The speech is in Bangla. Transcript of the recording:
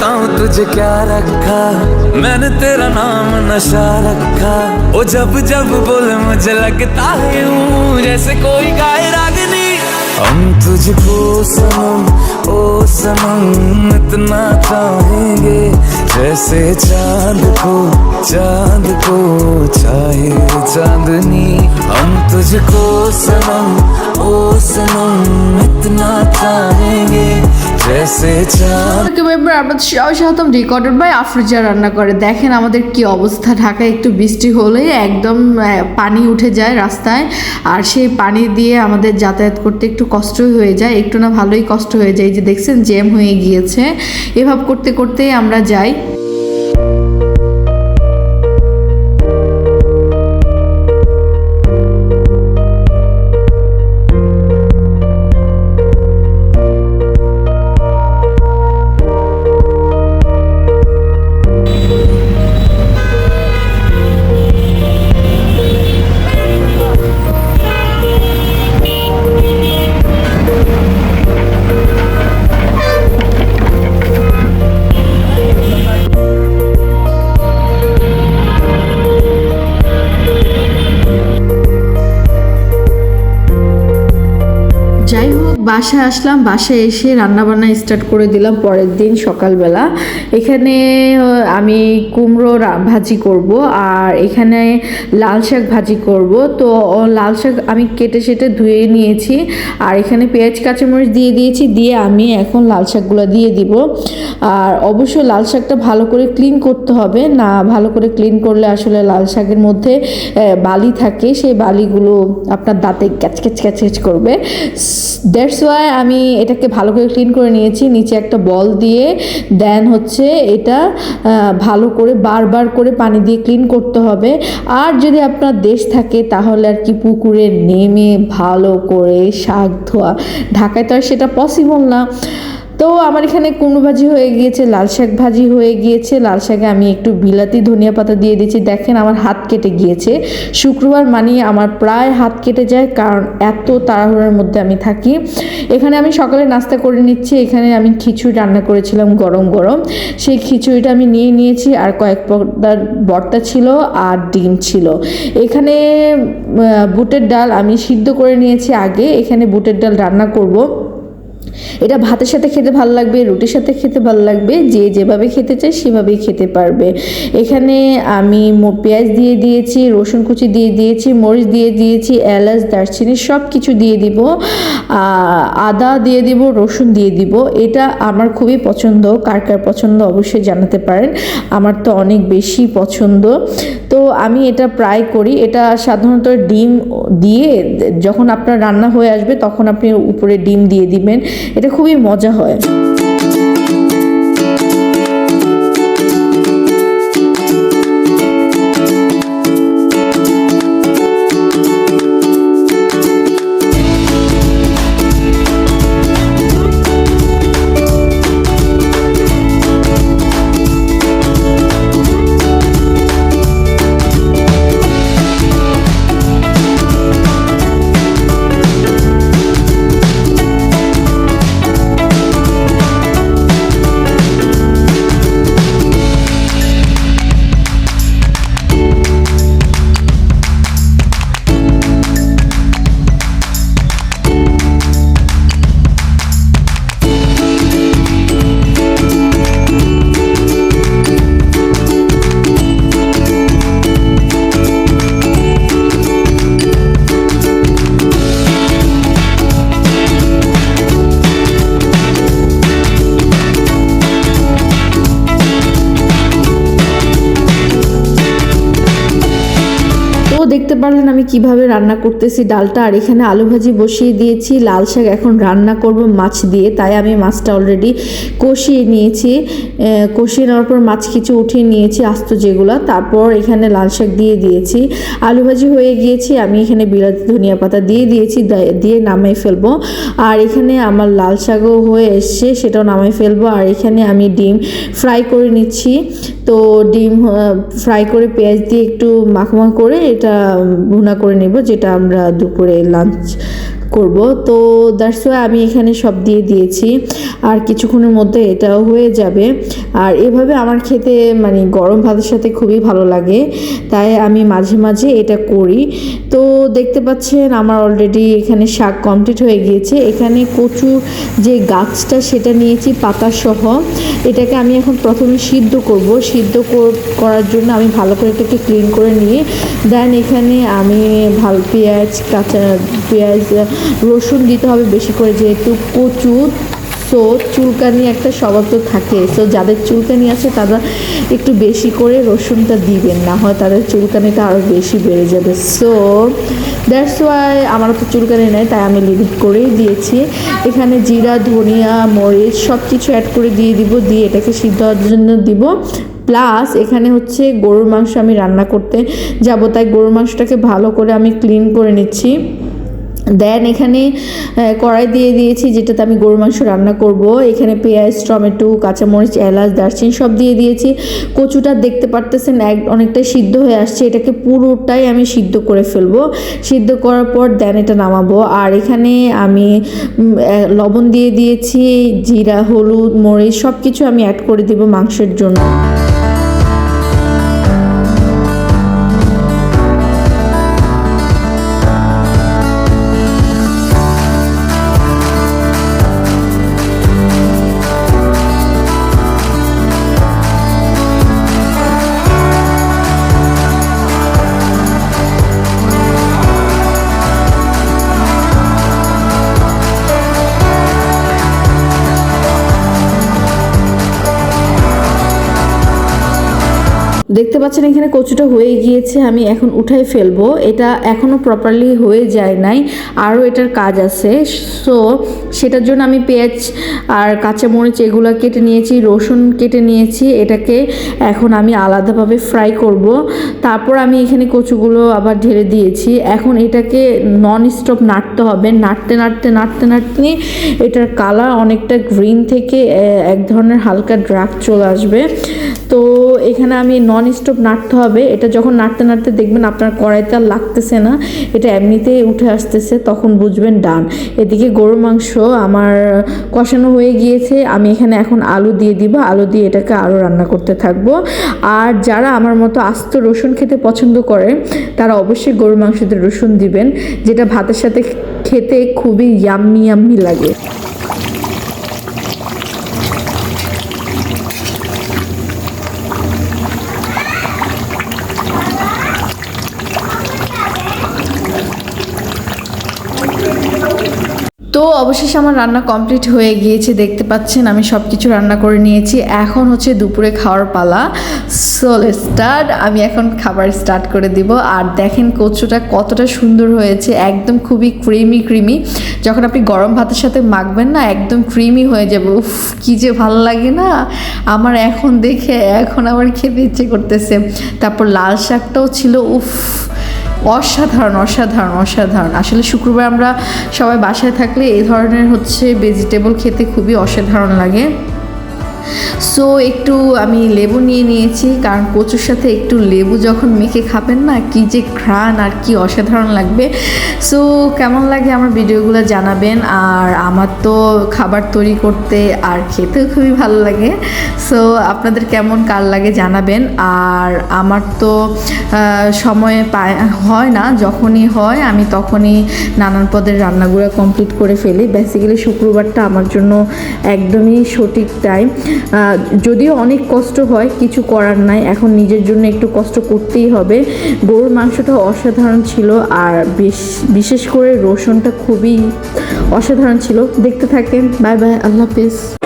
बताऊँ तुझे क्या रखा? मैंने तेरा नाम नशा रखा। ओ, जब जब बोले मुझे लगता है जैसे कोई गाय रागनी। हम तुझको सनम, ओ, सनम, इतना चाहेंगे, जैसे चाँद को चाँद को चाहे चांदनी। हम तुझको सनम, ओ, सनम, इतना चाहेंगे সাহতম রেকর্ডেড বাই আফরোজা রান্না করে। দেখেন আমাদের কি অবস্থা, ঢাকায় একটু বৃষ্টি হলেই একদম পানি উঠে যায় রাস্তায়। আর সেই পানি দিয়ে আমাদের যাতায়াত করতে একটু কষ্টই হয়ে যায়, একটু না ভালোই কষ্ট হয়ে যায়। যে দেখছেন, জ্যাম হয়ে গিয়েছে। এভাবে করতে করতেই আমরা যাই। বাসায় আসলাম, বাসায় এসে রান্নাবান্না স্টার্ট করে দিলাম পরের দিন সকালবেলা। এখানে আমি কুমড়ো ভাজি করব আর এখানে লাল শাক ভাজি করব। তো লাল শাক আমি কেটে সেটে ধুয়ে নিয়েছি আর এখানে পেঁয়াজ, কাঁচামরিচ দিয়ে দিয়েছি, দিয়ে আমি এখন লাল শাকগুলো দিয়ে দিব। আর অবশ্যই লাল শাকটা ভালো করে ক্লিন করতে হবে, না ভালো করে ক্লিন করলে আসলে লাল শাকের মধ্যে বালি থাকে, সেই বালিগুলো আপনার দাঁতে ক্যাচ ক্যাচ ক্যাচ ক্যাচ করবে। দ্যাটস ওয়াই আমি এটাকে ভালো করে ক্লিন করে নিয়েছি। নিচে একটা বল দিয়ে দেন হচ্ছে এটা ভালো করে বারবার করে পানি দিয়ে ক্লিন করতে হবে। আর যদি আপনার দেশ থাকে, তাহলে আর কি পুকুরে নেমে ভালো করে শাক ধোয়া। ঢাকায় তো আর সেটা পসিবল না। তো আমার এখানে কুমড়ো ভাজি হয়ে গিয়েছে, লাল শাক ভাজি হয়ে গিয়েছে। লাল শাকে আমি একটু বিলাতি, ধনিয়া পাতা দিয়ে দিয়েছি। দেখেন আমার হাত কেটে গিয়েছে। শুক্রবার মানে আমার প্রায় হাত কেটে যায়, কারণ এত তাড়াহুড়োর মধ্যে আমি থাকি। এখানে আমি সকালে নাস্তা করে নিচ্ছি। এখানে আমি খিচুড়ি রান্না করেছিলাম গরম গরম। সেই খিচুড়িটা আমি নিয়ে নিয়েছি। আর কয়েক পদার বর্তা ছিল আর ডিম ছিল। এখানে বুটের ডাল আমি সিদ্ধ করে নিয়েছি আগে। এখানে বুটের ডাল রান্না করব। এটা ভাতের সাথে খেতে ভালো লাগবে, রুটির সাথে খেতে ভালো লাগবে, যে যেভাবে খেতে চায় সেভাবেই খেতে পারবে। এখানে আমি পেঁয়াজ দিয়ে দিয়েছি, রসুন কুচি দিয়ে দিয়েছি, মরিচ দিয়ে দিয়েছি, এলাচ, দারচিনি সব কিছু দিয়ে দিব। আদা দিয়ে দিব, রসুন দিয়ে দিব। এটা আমার খুবই পছন্দ, কার কার পছন্দ অবশ্যই জানাতে পারেন। আমার তো অনেক বেশি পছন্দ। তো আমি এটা প্রায় করি। এটা সাধারণত ডিম দিয়ে যখন আপনার রান্না হয়ে আসবে তখন আপনি উপরে ডিম দিয়ে দিবেন। এটা খুবই মজা হয়। দেখতে পারলেন? আমি কীভাবে রান্না করতেছি? ডালটা আর এখানে আলু ভাজি বসিয়ে দিয়েছি। লাল শাক এখন রান্না করব মাছ দিয়ে। তাই আমি মাছটা অলরেডি কষিয়ে নিয়েছি। কষিয়ে নেওয়ার পর মাছ কিছু উঠিয়ে নিয়েছি, আস্ত যেগুলো। তারপর এখানে লাল শাক দিয়ে দিয়েছি। আলু ভাজি হয়ে গিয়েছি। আমি এখানে বিলাতি ধনিয়া পাতা দিয়ে দিয়েছি। দিয়ে নামাই ফেলব। আর এখানে আমার লাল শাকও হয়ে এসছে। সেটাও নামাই ফেলব। আর এখানে আমি ডিম ফ্রাই করে নিচ্ছি। তো ডিম ফ্রাই করে পেঁয়াজ দিয়ে একটু মাখমা করে এটা ভুনা করে নেব যেটা আমরা দুপুরে লাঞ্চ করব। তো দ্যাটস ওয়াই আমি এখানে সব দিয়ে দিয়েছি। আর কিছুক্ষণের মধ্যে এটাও হয়ে যাবে। আর এভাবে আমার খেতে মানে গরম ভাতের সাথে খুবই ভালো লাগে। তাই আমি মাঝে মাঝে এটা করি। তো দেখতে পাচ্ছেন আমার অলরেডি এখানে শাক কমপ্লিট হয়ে গিয়েছে। এখানে কচু যে গাছটা সেটা নিয়েছি পাতা সহ এটাকে আমি এখন প্রথমে সিদ্ধ করব। সিদ্ধ করার জন্য আমি ভালো করে এটাকে ক্লিন করে নিয়ে দেন এখানে আমি ভালো পেঁয়াজ, কাঁচা পেঁয়াজ রসুন দিতে হবে বেশি করে, যেহেতু প্রচুর। সো চুলকানি একটা স্বভাব তো থাকে। সো যাদের চুলকানি আছে, তারা একটু বেশি করে রসুনটা দিবেন, না হয় তাদের চুলকানিটা আরও বেশি বেড়ে যাবে। সো দ্যাটস ওয়াই আমার তো চুলকানি নেই, তাই আমি লিমিট করেই দিয়েছি। এখানে জিরা, ধনিয়া, মরিচ সব কিছু অ্যাড করে দিয়ে দিব, দিয়ে এটাকে সিদ্ধ হওয়ার জন্য দিব। প্লাস এখানে হচ্ছে গরুর মাংস আমি রান্না করতে যাব, তাই গরুর মাংসটাকে ভালো করে আমি ক্লিন করে নিচ্ছি। দেন এখানে কড়াই দিয়ে দিয়েছি, যেটাতে আমি গরুর মাংস রান্না করব। এখানে পেঁয়াজ, টমেটো, কাঁচামরিচ, এলাচ, দারচিনি সব দিয়ে দিয়েছি। কচুটা দেখতে পারতেছেন এক অনেকটাই সিদ্ধ হয়ে আসছে। এটাকে পুরোটাই আমি সিদ্ধ করে ফেলব। সিদ্ধ করার পর দেন এটা নামাবো। আর এখানে আমি লবণ দিয়ে দিয়েছি, জিরা, হলুদ, মরিচ সব কিছু আমি অ্যাড করে দেবো মাংসের জন্য। দেখতে পাচ্ছেন, এখানে কচুটা হয়ে গিয়েছে, আমি এখন উঠাই ফেলব। এটা এখনও প্রপারলি হয়ে যায় নাই, আরও এটার কাজ আছে। সো সেটার জন্য আমি পেঁয়াজ আর কাঁচামরিচ এগুলো কেটে নিয়েছি, রসুন কেটে নিয়েছি, এটাকে এখন আমি আলাদাভাবে ফ্রাই করব। তারপর আমি এখানে কচুগুলো আবার ঢেলে দিয়েছি। এখন এটাকে নন স্টপ নাড়তে হবে, নাড়তে নাড়তে নাড়তে নাড়তে এটার কালার অনেকটা গ্রিন থেকে এক ধরনের হালকা ড্রাক চলে আসবে। তো, এখানে আমি নন স্টপ নাড়তে হবে। এটা যখন নাড়তে নাড়তে দেখবেন আপনার কড়াইতে আর লাগতেছে না, এটা এমনিতেই উঠে আসতেছে, তখন বুঝবেন ডান। এদিকে গরুর মাংস আমার কষানো হয়ে গিয়েছে, আমি এখানে এখন আলু দিয়ে দিব, আলু দিয়ে এটাকে আরও রান্না করতে থাকব। আর যারা আমার মতো আস্ত রসুন খেতে পছন্দ করে, তারা অবশ্যই গরুর মাংসতে রসুন দিবেন, যেটা ভাতের সাথে খেতে খুবই ইয়াম্মি ইয়াম্মি লাগে। তো অবশেষে আমার রান্না কমপ্লিট হয়ে গিয়েছে, দেখতে পাচ্ছেন আমি সব কিছু রান্না করে নিয়েছি। এখন হচ্ছে দুপুরে খাওয়ার পালা। সোল স্টার্ট আমি এখন খাবার স্টার্ট করে দিব। আর দেখেন কচুটা কতটা সুন্দর হয়েছে, একদম খুবই ক্রিমি ক্রিমি যখন আপনি গরম ভাতের সাথে মাখবেন না, একদম ক্রিমি হয়ে যাবে। উফ, কী যে ভালো লাগে না। আমার এখন দেখে, এখন আবার খেতে ইচ্ছে করতেছে। তারপর লাল শাকটাও ছিল, উফ। অসাধারণ অসাধারণ অসাধারণ। আসলে শুক্রবার আমরা সবাই বাসায় থাকলে এই ধরনের হচ্ছে ভেজিটেবল খেতে খুবই অসাধারণ লাগে। সো একটু আমি লেবু নিয়ে নিয়েছি, কারণ কচুর সাথে একটু লেবু যখন মেখে খাবেন না, কি যে ঘ্রাণ আর কি অসাধারণ লাগবে। সো কেমন লাগে আমার ভিডিওগুলো জানাবেন, আর আমার তো খাবার তৈরি করতে আর খেতেও খুবই ভালো লাগে। সো আপনাদের কেমন কার লাগে জানাবেন, আর আমার তো সময় পায়, হয় না, যখনই হয়, আমি তখনই নানান পদের রান্নাগুলো কমপ্লিট করে ফেলি। বেসিক্যালি শুক্রবারটা আমার জন্য একদমই সঠিক টাইম যদিও অনেক কষ্ট হয়, কিছু করার নাই। এখন নিজের জন্য একটু কষ্ট করতেই হবে। গরুর মাংসটা অসাধারণ ছিল আর বেশ- বিশেষ করে রসুনটা খুবই অসাধারণ ছিল। দেখতে থাকেন। Bye bye. আল্লাহ হাফিজ।